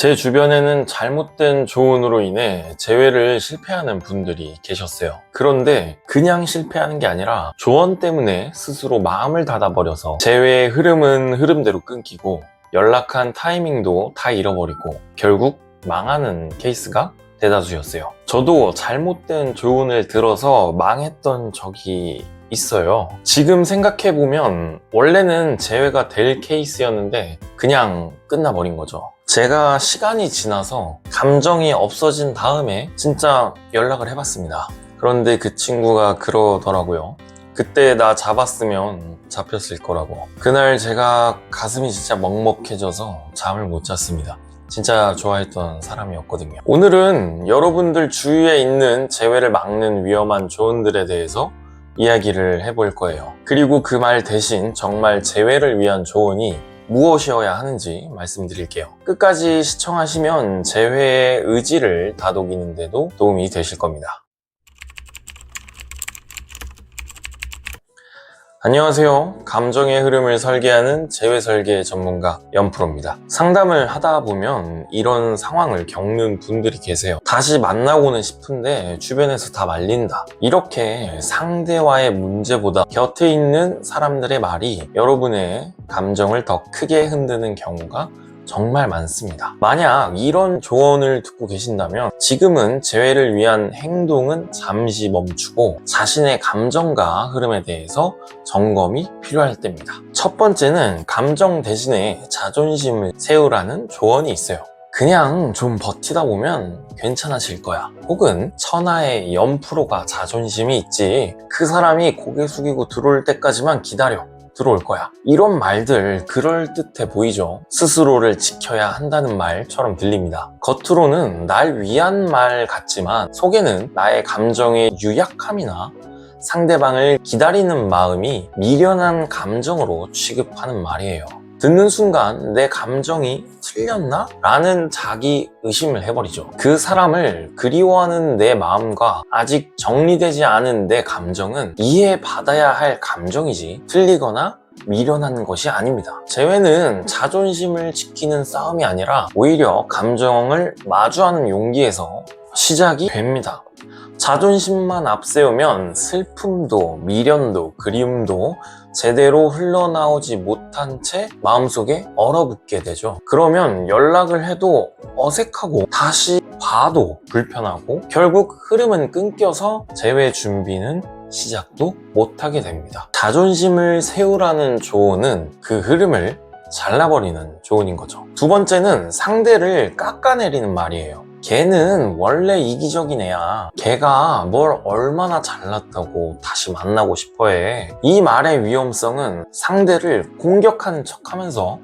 제 주변에는 잘못된 조언으로 인해 재회를 실패하는 분들이 계셨어요. 그런데 그냥 실패하는 게 아니라 조언 때문에 스스로 마음을 닫아버려서 재회의 흐름은 흐름대로 끊기고 연락한 타이밍도 다 잃어버리고 결국 망하는 케이스가 대다수였어요. 저도 잘못된 조언을 들어서 망했던 적이 있어요. 지금 생각해보면 원래는 재회가 될 케이스였는데 그냥 끝나버린 거죠. 제가 시간이 지나서 감정이 없어진 다음에 진짜 연락을 해봤습니다. 그런데 그 친구가 그러더라고요. 그때 나 잡았으면 잡혔을 거라고. 그날 제가 가슴이 진짜 먹먹해져서 잠을 못 잤습니다. 진짜 좋아했던 사람이었거든요. 오늘은 여러분들 주위에 있는 재회를 막는 위험한 조언들에 대해서 이야기를 해볼 거예요. 그리고 그 말 대신 정말 재회를 위한 조언이 무엇이어야 하는지 말씀드릴게요. 끝까지 시청하시면 재회의 의지를 다독이는데도 도움이 되실 겁니다. 안녕하세요. 감정의 흐름을 설계하는 재회 설계 전문가 연프로입니다. 상담을 하다 보면 이런 상황을 겪는 분들이 계세요. 다시 만나고는 싶은데 주변에서 다 말린다. 이렇게 상대와의 문제보다 곁에 있는 사람들의 말이 여러분의 감정을 더 크게 흔드는 경우가 정말 많습니다. 만약 이런 조언을 듣고 계신다면 지금은 재회를 위한 행동은 잠시 멈추고 자신의 감정과 흐름에 대해서 점검이 필요할 때입니다. 첫 번째는 감정 대신에 자존심을 세우라는 조언이 있어요. 그냥 좀 버티다 보면 괜찮아질 거야. 혹은 천하의 연프로가 자존심이 있지. 그 사람이 고개 숙이고 들어올 때까지만 기다려. 들어올 거야. 이런 말들 그럴듯해 보이죠? 스스로를 지켜야 한다는 말처럼 들립니다. 겉으로는 날 위한 말 같지만 속에는 나의 감정의 유약함이나 상대방을 기다리는 마음이 미련한 감정으로 취급하는 말이에요. 듣는 순간 내 감정이 틀렸나? 라는 자기 의심을 해버리죠. 그 사람을 그리워하는 내 마음과 아직 정리되지 않은 내 감정은 이해받아야 할 감정이지 틀리거나 미련한 것이 아닙니다. 재회는 자존심을 지키는 싸움이 아니라 오히려 감정을 마주하는 용기에서 시작이 됩니다. 자존심만 앞세우면 슬픔도 미련도 그리움도 제대로 흘러나오지 못한 채 마음속에 얼어붙게 되죠. 그러면 연락을 해도 어색하고 다시 봐도 불편하고 결국 흐름은 끊겨서 재회 준비는 시작도 못하게 됩니다. 자존심을 세우라는 조언은 그 흐름을 잘라버리는 조언인 거죠. 두 번째는 상대를 깎아내리는 말이에요. 걔는 원래 이기적인 애야. 걔가 뭘 얼마나 잘났다고 다시 만나고 싶어 해. 이 말의 위험성은 상대를 공격하는 척 하면서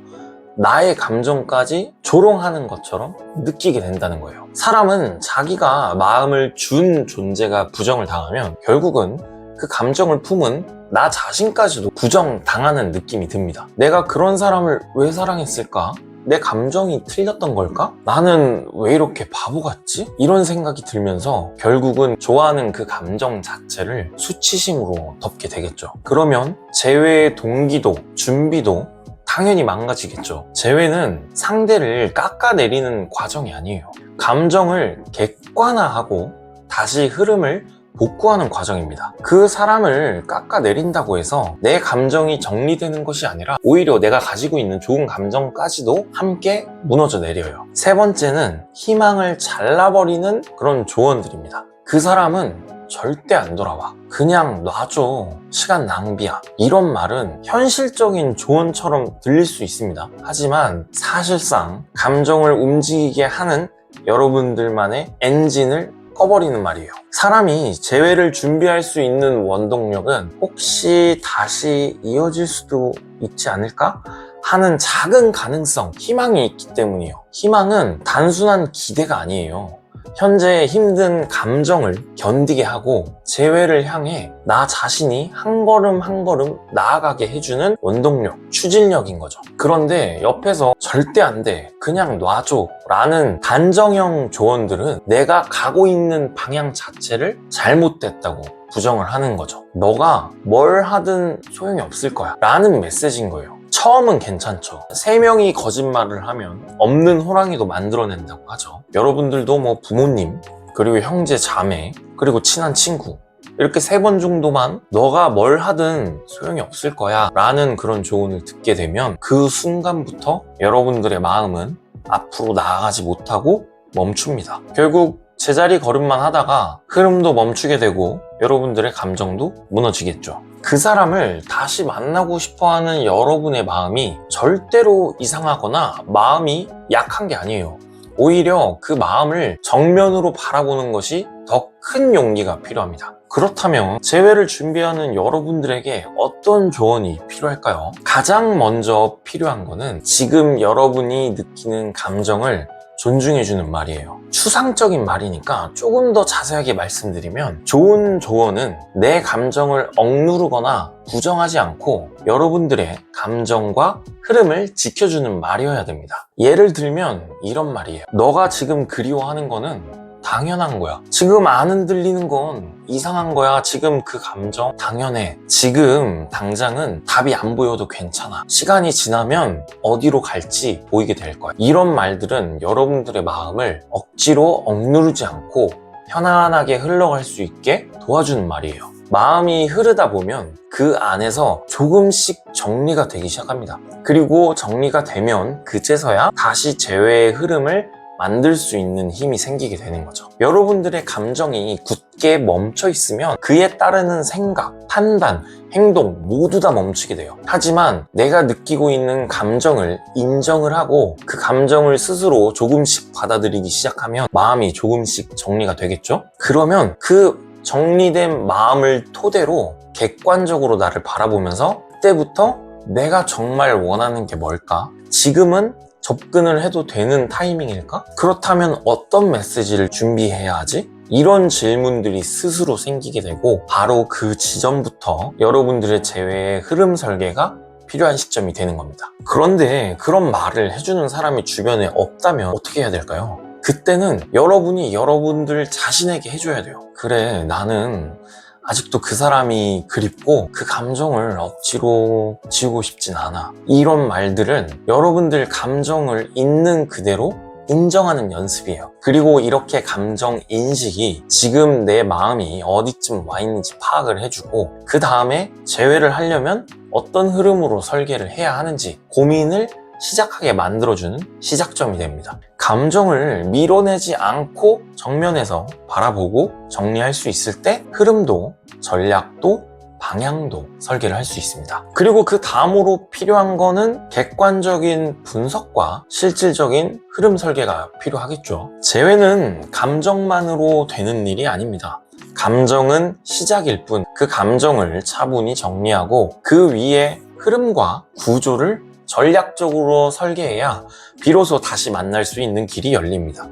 나의 감정까지 조롱하는 것처럼 느끼게 된다는 거예요. 사람은 자기가 마음을 준 존재가 부정을 당하면 결국은 그 감정을 품은 나 자신까지도 부정당하는 느낌이 듭니다. 내가 그런 사람을 왜 사랑했을까? 내 감정이 틀렸던 걸까? 나는 왜 이렇게 바보 같지? 이런 생각이 들면서 결국은 좋아하는 그 감정 자체를 수치심으로 덮게 되겠죠. 그러면 재회의 동기도, 준비도 당연히 망가지겠죠. 재회는 상대를 깎아내리는 과정이 아니에요. 감정을 객관화하고 다시 흐름을 복구하는 과정입니다. 그 사람을 깎아내린다고 해서 내 감정이 정리되는 것이 아니라 오히려 내가 가지고 있는 좋은 감정까지도 함께 무너져 내려요. 세 번째는 희망을 잘라버리는 그런 조언들입니다. 그 사람은 절대 안 돌아와. 그냥 놔줘. 시간 낭비야. 이런 말은 현실적인 조언처럼 들릴 수 있습니다. 하지만 사실상 감정을 움직이게 하는 여러분들만의 엔진을 꺼버리는 말이에요. 사람이 재회를 준비할 수 있는 원동력은 혹시 다시 이어질 수도 있지 않을까? 하는 작은 가능성, 희망이 있기 때문이에요. 희망은 단순한 기대가 아니에요. 현재 힘든 감정을 견디게 하고 재회를 향해 나 자신이 한 걸음 한 걸음 나아가게 해주는 원동력, 추진력인 거죠. 그런데 옆에서 절대 안 돼. 그냥 놔줘. 라는 단정형 조언들은 내가 가고 있는 방향 자체를 잘못됐다고 부정을 하는 거죠. 너가 뭘 하든 소용이 없을 거야. 라는 메시지인 거예요. 처음은 괜찮죠. 세 명이 거짓말을 하면 없는 호랑이도 만들어낸다고 하죠. 여러분들도 뭐 부모님, 그리고 형제, 자매, 그리고 친한 친구, 이렇게 세 번 정도만 너가 뭘 하든 소용이 없을 거야 라는 그런 조언을 듣게 되면 그 순간부터 여러분들의 마음은 앞으로 나아가지 못하고 멈춥니다. 결국 제자리 걸음만 하다가 흐름도 멈추게 되고 여러분들의 감정도 무너지겠죠. 그 사람을 다시 만나고 싶어 하는 여러분의 마음이 절대로 이상하거나 마음이 약한 게 아니에요. 오히려 그 마음을 정면으로 바라보는 것이 더 큰 용기가 필요합니다. 그렇다면 재회를 준비하는 여러분들에게 어떤 조언이 필요할까요? 가장 먼저 필요한 거는 지금 여러분이 느끼는 감정을 존중해주는 말이에요. 추상적인 말이니까 조금 더 자세하게 말씀드리면 좋은 조언은 내 감정을 억누르거나 부정하지 않고 여러분들의 감정과 흐름을 지켜주는 말이어야 됩니다. 예를 들면 이런 말이에요. 너가 지금 그리워하는 거는 당연한 거야. 지금 안 흔들리는 건 이상한 거야. 지금 그 감정 당연해. 지금 당장은 답이 안 보여도 괜찮아. 시간이 지나면 어디로 갈지 보이게 될 거야. 이런 말들은 여러분들의 마음을 억지로 억누르지 않고 편안하게 흘러갈 수 있게 도와주는 말이에요. 마음이 흐르다 보면 그 안에서 조금씩 정리가 되기 시작합니다. 그리고 정리가 되면 그제서야 다시 재회의 흐름을 만들 수 있는 힘이 생기게 되는 거죠. 여러분들의 감정이 굳게 멈춰 있으면 그에 따르는 생각, 판단, 행동 모두 다 멈추게 돼요. 하지만 내가 느끼고 있는 감정을 인정을 하고 그 감정을 스스로 조금씩 받아들이기 시작하면 마음이 조금씩 정리가 되겠죠? 그러면 그 정리된 마음을 토대로 객관적으로 나를 바라보면서 그때부터 내가 정말 원하는 게 뭘까? 지금은 접근을 해도 되는 타이밍일까? 그렇다면 어떤 메시지를 준비해야 하지? 이런 질문들이 스스로 생기게 되고 바로 그 지점부터 여러분들의 재회의 흐름 설계가 필요한 시점이 되는 겁니다. 그런데 그런 말을 해주는 사람이 주변에 없다면 어떻게 해야 될까요? 그때는 여러분이 여러분들 자신에게 해줘야 돼요. 그래, 나는 아직도 그 사람이 그립고 그 감정을 억지로 지우고 싶진 않아. 이런 말들은 여러분들 감정을 있는 그대로 인정하는 연습이에요. 그리고 이렇게 감정 인식이 지금 내 마음이 어디쯤 와 있는지 파악을 해주고 그 다음에 재회를 하려면 어떤 흐름으로 설계를 해야 하는지 고민을 시작하게 만들어주는 시작점이 됩니다. 감정을 밀어내지 않고 정면에서 바라보고 정리할 수 있을 때 흐름도 전략도 방향도 설계를 할 수 있습니다. 그리고 그 다음으로 필요한 거는 객관적인 분석과 실질적인 흐름 설계가 필요하겠죠. 재회는 감정만으로 되는 일이 아닙니다. 감정은 시작일 뿐 그 감정을 차분히 정리하고 그 위에 흐름과 구조를 전략적으로 설계해야 비로소 다시 만날 수 있는 길이 열립니다.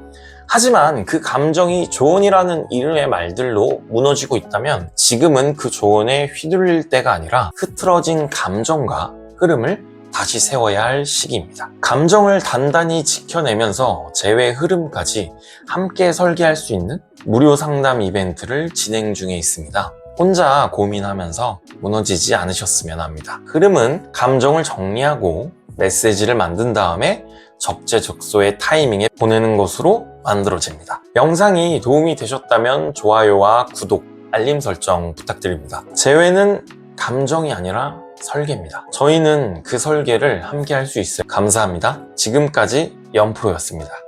하지만 그 감정이 조언이라는 이름의 말들로 무너지고 있다면 지금은 그 조언에 휘둘릴 때가 아니라 흐트러진 감정과 흐름을 다시 세워야 할 시기입니다. 감정을 단단히 지켜내면서 재회 흐름까지 함께 설계할 수 있는 무료 상담 이벤트를 진행 중에 있습니다. 혼자 고민하면서 무너지지 않으셨으면 합니다. 흐름은 감정을 정리하고 메시지를 만든 다음에 적재적소의 타이밍에 보내는 것으로 만들어집니다. 영상이 도움이 되셨다면 좋아요와 구독, 알림 설정 부탁드립니다. 재회는 감정이 아니라 설계입니다. 저희는 그 설계를 함께 할 수 있어요. 감사합니다. 지금까지 연프로였습니다.